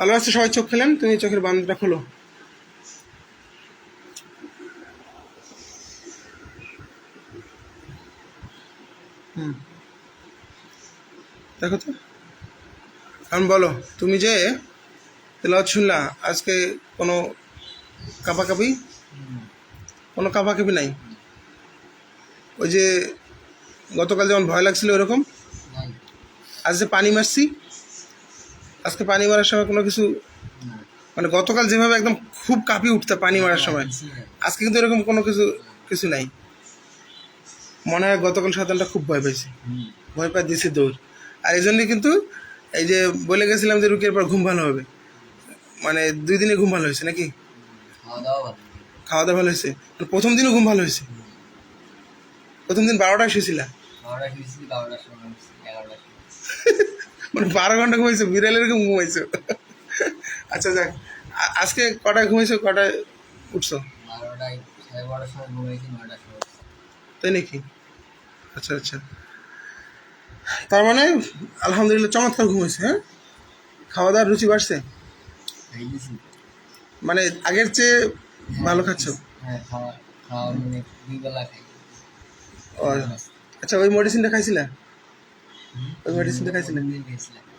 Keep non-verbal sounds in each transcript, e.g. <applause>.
ভালো আছে সবাই চোখ খেলেন তুমি চোখের বান্ধটা খোলো। হুম। দেখো তো। এখন বলো তুমি যে তেলাওয়াত শুনলা আজকে কোনো কাপাকাপি? কোনো কাপাকাপি নাই? ওই যে গতকাল যেমন ভয় লাগছিল ওরকম? আজ যে পানি মারছি? আজকে পানি মারার সময় কোনো কিছু মানে গতকাল যেভাবে একদম খুব কাঁপিয়ে উঠতে পানি মারার সময় আজকে কিন্তু এরকম কোনো কিছু কিছু নাই। মনে হয় গতকাল সাঁতারটা খুব ভয় পাইছি। ভয় পাই দিছি দৌড়। আর এই জন্যই কিন্তু এই যে বলে গেছিলাম যে রুকির পর ঘুম ভালো হবে। মানে দুই দিনে ঘুম ভালো হয়েছে নাকি? খাওয়া দাওয়া ভালো হয়েছে। প্রথম দিনও ঘুম ভালো হয়েছে। প্রথম দিন বারোটায় শুয়েছিলা? <laughs> মানে বারো ঘণ্টা ঘুমাইছো বিড়ালের ঘুমাইছো। আচ্ছা যাক। আজকে কটায় ঘুমাইছো কটায় উঠছো। তাই নাকি? আচ্ছা আচ্ছা। তার মানে আলহামদুলিল্লাহ চমৎকার ঘুমাইছে হ্যাঁ? খাওয়া দাওয়ার রুচি বাড়ছে? মানে আগের চেয়ে ভালো খাচ্ছ? হ্যাঁ মানে আচ্ছা ওই মেডিসিনটা খাইছিলা? হুম। ওই মেডিসিনটা খাইছিলা দুদিন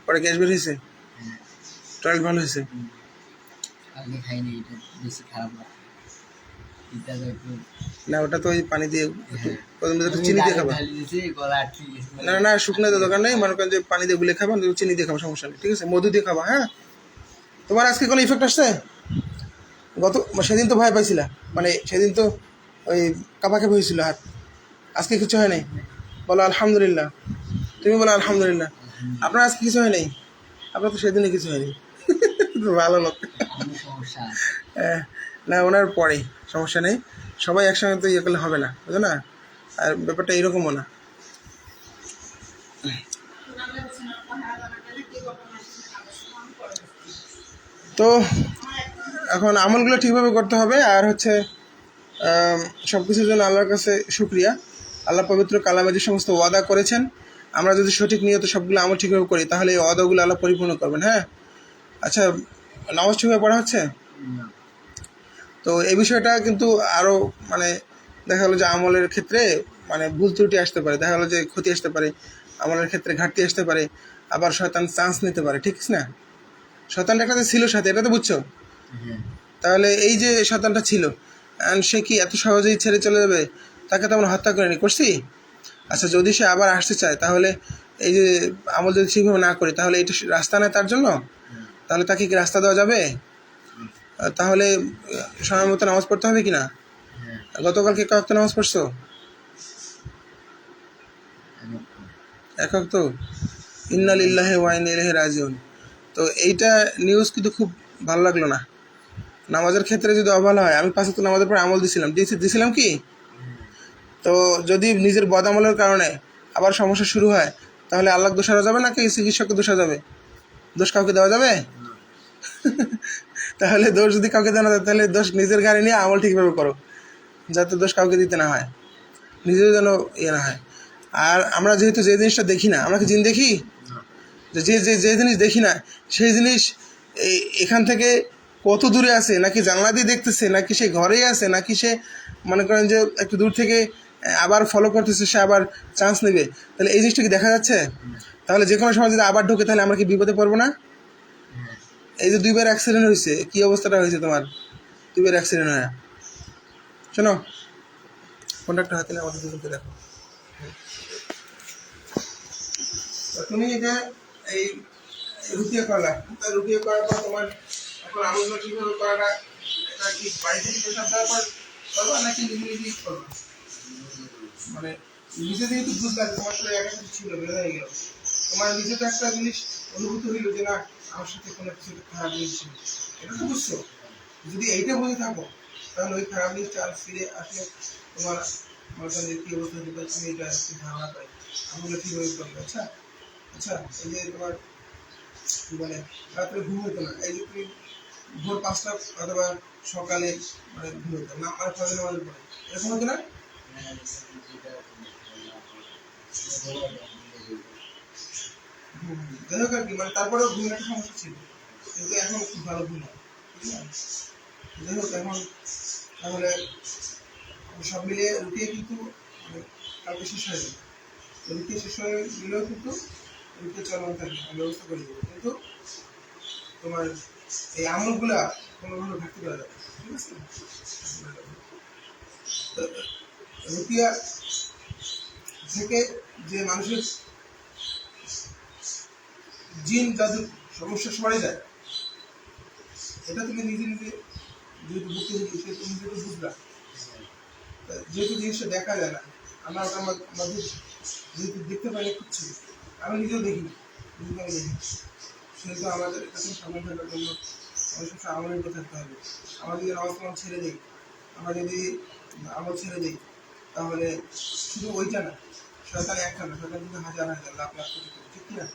পরে গ্যাস বের হয়েছে হ্যাঁ ভালো হয়েছে আগে খাইনি এটা বেশি খারাপ তো না ওটা তো ওই পানি দিয়ে প্রথমে একটু চিনি দিয়ে খাবা। না না শুকনো তো দোকান নেই। মনে করেন যে পানি দিয়ে গুলে খাবা চিনি দিয়ে খাবা সমস্যা নেই। ঠিক আছে? মধু দিয়ে খাবা হ্যাঁ? তোমার আজকে কোনো ইফেক্ট আসছে? গত সেদিন তো ভয় পাইছিলা। মানে সেদিন তো ওই কাপাকাপি হয়েছিল হাত। আজকে কিছু হয় নাই? বলো আলহামদুলিল্লাহ। তুমি বলো আলহামদুলিল্লাহ। আপনার আজকে কিছু হয় নাই আপনার তো সেদিনে কিছু হয়নি। <laughs> ভালো লোক। হ্যাঁ, না ওনার পরে সমস্যা নেই। সবাই একসঙ্গে তো ইয়ে করলে হবে না বুঝো না? আর ব্যাপারটা এরকমও না। তো এখন আমলগুলো ঠিকভাবে করতে হবে আর হচ্ছে সব কিছুর জন্য আল্লাহর কাছে শুক্রিয়া। আল্লাহ পবিত্র কালামে যে সমস্ত ওয়াদা করেছেন আমরা যদি সঠিক নিয়ত সবগুলো আমল ঠিকভাবে করি তাহলে এই ওয়াদাগুলো আল্লাহ পরিপূর্ণ করবেন হ্যাঁ? আচ্ছা নামাজ ঠিকভাবে পড়া হচ্ছে? তো এই বিষয়টা কিন্তু আরও মানে দেখা গেলো যে আমলের ক্ষেত্রে মানে ভুল ত্রুটি আসতে পারে। দেখা গেলো যে ক্ষতি আসতে পারে আমলের ক্ষেত্রে ঘাটতি আসতে পারে আবার শয়তান চান্স নিতে পারে ঠিক না? শয়তানটা একটা ছিল সাথে এটা তো বুঝছ? হ্যাঁ। তাহলে এই যে শয়তানটা ছিল সে কি এত সহজেই ছেড়ে চলে যাবে? তাকে তো আমরা হত্যা করিনি করছি? আচ্ছা যদি সে আবার আসতে চায় তাহলে এই যে আমল যদি ঠিকভাবে না করি তাহলে এটা রাস্তা নেয় তার জন্য। তাহলে তাকে কি রাস্তা দেওয়া যাবে? তাহলে সময় মতো নামাজ পড়তে হবে কি না হ্যাঁ। গতকালকে কয়েক নামাজ পড়ছো? এরকম। এক তো ইন্নালিল্লাহে ওয়াইন ইলাইহি রাজিউন। তো এইটা নিউজ কিন্তু খুব ভালো লাগল না। নামাজের ক্ষেত্রে যদি অবহেলা হয় আমি পাঁচে তো নামাজের পর আমল দিছিলাম। দিয়েছি দিছিলাম কি? তো যদি নিজের বদামলের কারণে আবার সমস্যা শুরু হয় তাহলে আল্লাহ দোষারা যাবে নাকি চিকিৎসককে দোষা যাবে? দোষ কাউকে দেওয়া যাবে? তাহলে দোষ যদি কাউকে দেওয়া যায়, তাহলে দোষ নিজের গাড়ি নিয়ে আমল ঠিকভাবে করো যাতে দোষ কাউকে দিতে না হয়। নিজেও যেন ইয়ে না হয়। আর আমরা যেহেতু যে জিনিসটা দেখি না আমরা কি জিন দেখি। যে যে যে জিনিস দেখি না সেই জিনিস এখান থেকে কত দূরে আছে? নাকি জানলা দিয়ে দেখতেছে? নাকি সে ঘরেই আছে? নাকি সে মনে করেন যে একটু দূর থেকে আবার ফলো করতেছে, সে আবার চান্স নেবে। তাহলে এই জিনিসটা কি দেখা যাচ্ছে? তাহলে যে কোনো সময় যদি আবার ঢোকে, তাহলে আমরা কি বিপদে পড়ব না? এই যে দুইবার অ্যাক্সিডেন্ট হয়েছে, কি অবস্থাটা হয়েছে তোমার? দুইবার অ্যাক্সিডেন্ট হয়। শোনো কন্ডাক্টর হাতে নিয়ে আমাদের দুজনকে দেখো। তুমি এটা এই রুটিয়ে করলা তা রুটিয়ে করার পর তোমার এখন ঠিকভাবে করাটা, এটা কি পেশাব দেওয়ার পর করবা নাকি নিজে করবা? মানে নিজে থেকে তো বুঝলাম তোমার সাথে একটা ছিল গেল। তোমার নিজে তো একটা জিনিস অনুভূতি হইল যে, না, আমার সাথে কোনো কিছু খারাপ জিনিস ছিল এটা তো বুঝছ? যদি এইটা বুঝে থাকো, তাহলে ওই খারাপ জিনিসটা আর ফিরে তোমার মনে কি অবস্থা হতে এটা একটু ধারণা পাই। করবে আচ্ছা? আচ্ছা এই যে তোমার বলে, রাত্রে ঘুম হতো না। এই যে তুমি ভোর পাঁচটা অথবা সকালে মানে ঘুম হতো না মানে ফজর নামাজের পরে এরকম হতো না? যাই হোক আর কি মানে তারপরেও ঘুমের একটা সমস্যা ছিল। কিন্তু এখন খুব ভালো ঘুম যাই হোক, এখন তাহলে সব মিলিয়ে রুটিয়ে কিন্তু মানে কালকে শেষ হয়ে যাবে। রুটিয়ে শেষ হয়ে গেলেও কিন্তু রুটিয়ে চলমান থাকবে, আমি ব্যবস্থা করে দেবো। কিন্তু তোমার এই আমলগুলা কোনোভাবে ঘাটতি করা যাবে ঠিক আছে? রুপিয়া থেকে যে মানুষের জিন জাদুর সমস্যা সরে যায় এটা তুমি নিজে নিজে যেহেতু বুঝতে বুঝি সে তুমি যেহেতু বুঝলা যেহেতু জিনিসটা দেখা যায় না, আমরা আমার মধ্যে যেহেতু দেখতে পাই না খুঁজছি আমি নিজেও দেখি নিজেকে আমি দেখি সেহেতু আমাদের এখন সামনে থাকার জন্য আমাদের সবসময় আমলের থাকতে হবে। আমরা যদি কালাম ছেড়ে দিই আমরা যদি আমল ছেড়ে দিই তাহলে শুধু ওইটা না শয়তান একটা না শয়তান কিন্তু হাজার হাজার লাখ লাখ কোটি কোটি ঠিক না?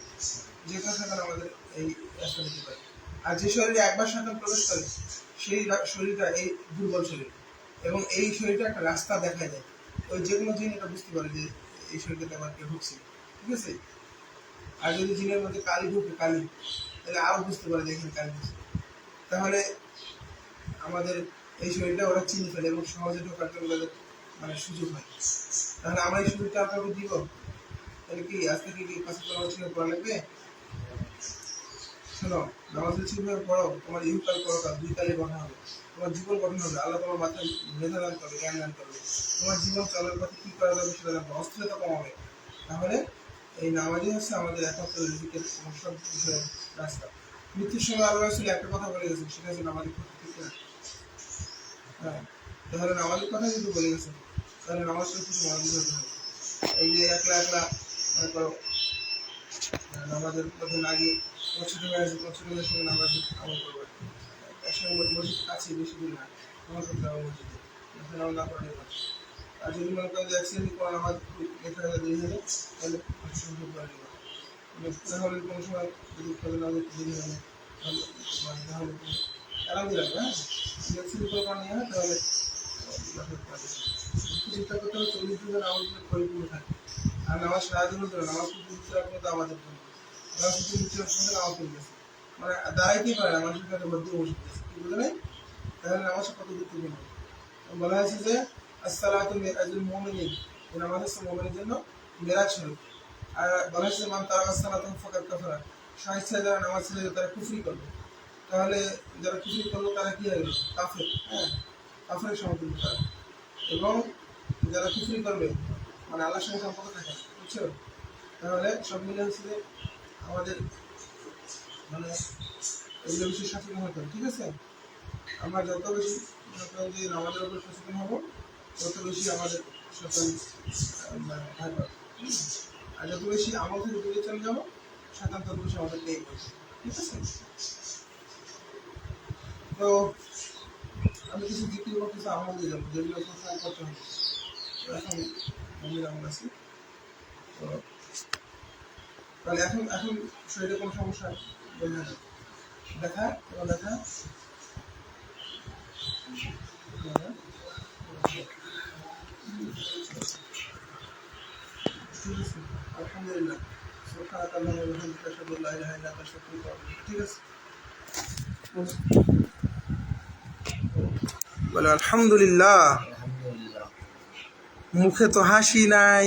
যে শয়তান আমাদের এই রাস্তা দিতে পারে আর যে শরীরে একবার শয়তান প্রবেশ করে, সেই শরীরটা এই দুর্বল শরীর। এবং এই শরীরটা একটা রাস্তা দেখা যায়। ওই যে কোনো জিন এটা বুঝতে পারে যে এই শরীরটাতে আমার কেউ ঢুকছে, ঠিক আছে? আর যদি জিনের মধ্যে কালি ঢুকে, কালি, তাহলে আরও বুঝতে পারে যে এখানে কালি ঢুকছে। তাহলে আমাদের এই শরীরটা ওরা চিনে ফেলে এবং সহজে ঢোকার জন্য মানে সুযোগ হয় তাহলে আমরা এই সুযোগটা আপনাকে দিব। তাহলে কি আজ থেকে কি পাশে তোমার ছিল পড়া লাগবে? শোনো নামাজের ঠিকভাবে পড়ো, তোমার ইহকাল পরকাল দুই কালে গঠন হবে। তোমার জীবন গঠন হবে, আল্লাহ তোমার মাথায় মেধা দান করবে, জ্ঞান দান করবে। তোমার জীবন চলার পথে কি করা যাবে সেটা জানবে, অস্থিরতা কমাবে। তাহলে এই নামাজই হচ্ছে আমাদের একমাত্র রিজিকের সব বিষয়ের রাস্তা। মৃত্যুর সময় আল্লাহ রসুল একটা কথা বলে গেছেন, সেটা হচ্ছে নামাজের না হ্যাঁ তাহলে নামাজের কথা কিন্তু বলে গেছেন। তাহলে নামাজটা কিছু মনোযোগ হবে এই যে একলা একলা, মনে করো নামাজের মধ্যে না গিয়ে তোমার ছোটো ভাই আছে তোমার সঙ্গে নামাজ আমল করবে। একসঙ্গে মসজিদ কাছে বেশি দূর না নামাজ পড়তে হবে মসজিদে নামাজ না পড়লে আর যদি মনে করেন যে অ্যাক্সিডেন্ট কোনো নামাজ লেখা গেলে দেরি হয়ে যায় তাহলে সংযোগ করে নেবে মানে তাহলে কোনো সময় যদি খেলে না দেরি হয় তাহলে মানে তাহলে তুমি দিলাম হ্যাঁ? যদি অ্যাক্সিডেন্ট করে নিয়ে হয়, তাহলে চিন্তা করতে হবে, চল্লিশ দিনের আমাদের পরিপূর্ণ থাকে। আর নামাজ সারা জন্য ধরে নামাজ কিন্তু উচ্চ রাখব তো আমাদের জন্য। নামাজ কিন্তু উচ্চ রাখব নামাজ গেছে মানে দাঁড়াইতেই পারে না, মানুষের কাছে মধ্যে বসে গেছে কি বুঝে নাই? তাহলে নামাজ কত গুরুত্বপূর্ণ বলা হয়েছে যে, আসসালাতু মিরাজুল মুমিনিন, এই নামাজ হচ্ছে মুমিনের জন্য মেরাজ স্বরূপ আর বলা হয়েছে মান তারা আসসালাতু ফাকাত কাফারা স্বেচ্ছায় যারা নামাজ ছেড়ে তারা কুফরি করবে। তাহলে যারা কুফরি করল, তারা কি হয়ে গেল? কাফের হ্যাঁ কাফের সমতুল্য তারা এবং যারা কুফরি করবে মানে আল্লাহর সঙ্গে সম্পর্ক থাকে, বুঝছ? তাহলে সব মিলে হচ্ছে আমাদের মানে এগুলো বেশি সচেতন হতে ঠিক আছে? আমরা যত বেশি, মনে করেন যে আমাদের উপর সচেতন হব, তত বেশি আমাদের সচেতন মানে থাকবে হুম? আর যত বেশি আমল থেকে দূরে চলে যাব সচেতন তত বেশি আমাদের করছে ঠিক আছে? তো আমি কিছু করতে কিছু আমল দিয়ে যাব যেগুলো করতে হবে আছে। তো তাহলে এখন এখন শরীরে কোনো সমস্যা বোঝা যায় দেখা তোমার দেখা। আলহামদুলিল্লাহ। ইল্লা আনতা আস্তাগফিরুকা ওয়া ঠিক আছে। বলে, আলহামদুলিল্লাহ। মুখে তো হাসি নাই।